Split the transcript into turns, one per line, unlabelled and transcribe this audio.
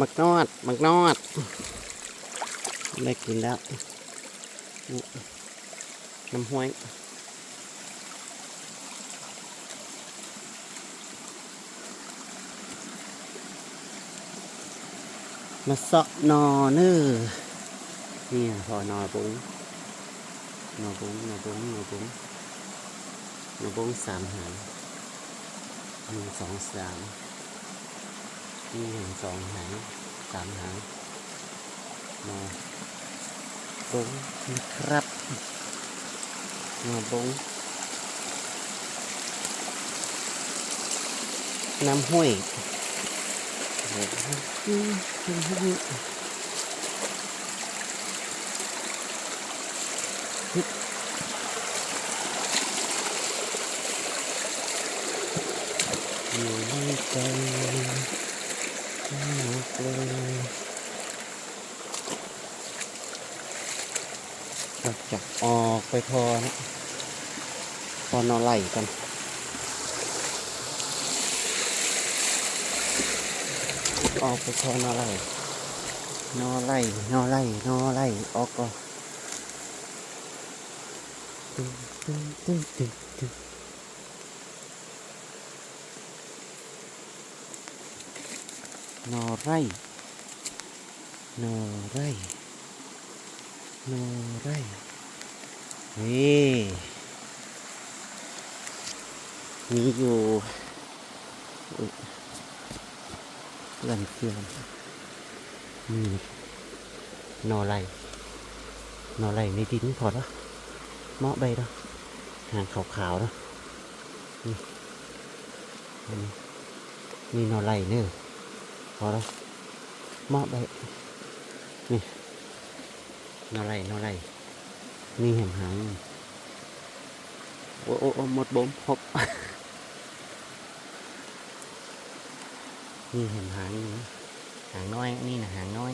มักนอด มักนอด ได้กินแล้ว น้ำห้วยมาเสาะนอเนื้อนี่พอนอบุ้งนอบุ้งนอบุ้งนอบุ้งนอบุ้งสามหางหนึ่งสองสาม นี่หนึ่งสองหางสามหางนอบุ้งนะครับนอบุ้งน้ำห้วยอยู่ในใจมากเลย เราจะออกไปพอนะพอนอนไหลกันออกไปพอนอนไหลนอนไหลนอนไหลนอไหลออกก่อนตึ้งตึ้งตึ้งตึ้งตึ้ง นอไร่นอไร่นอไร่นี่มีอยู่อุ๊ยเลื่อนเครื่องนี่นอไร่นอไร่ในดินพอแล้วเมาะใบแล้วหางขาวๆแล้วนี่นนี้นี่นอไร่เนื้อ พอแล้วมอบไปนี่นอไรนอไรนี่เห็นหางโอ้โอ้โอ้หมดบมพบนี่เห็นหางหางน้อย นี่นะหางน้อย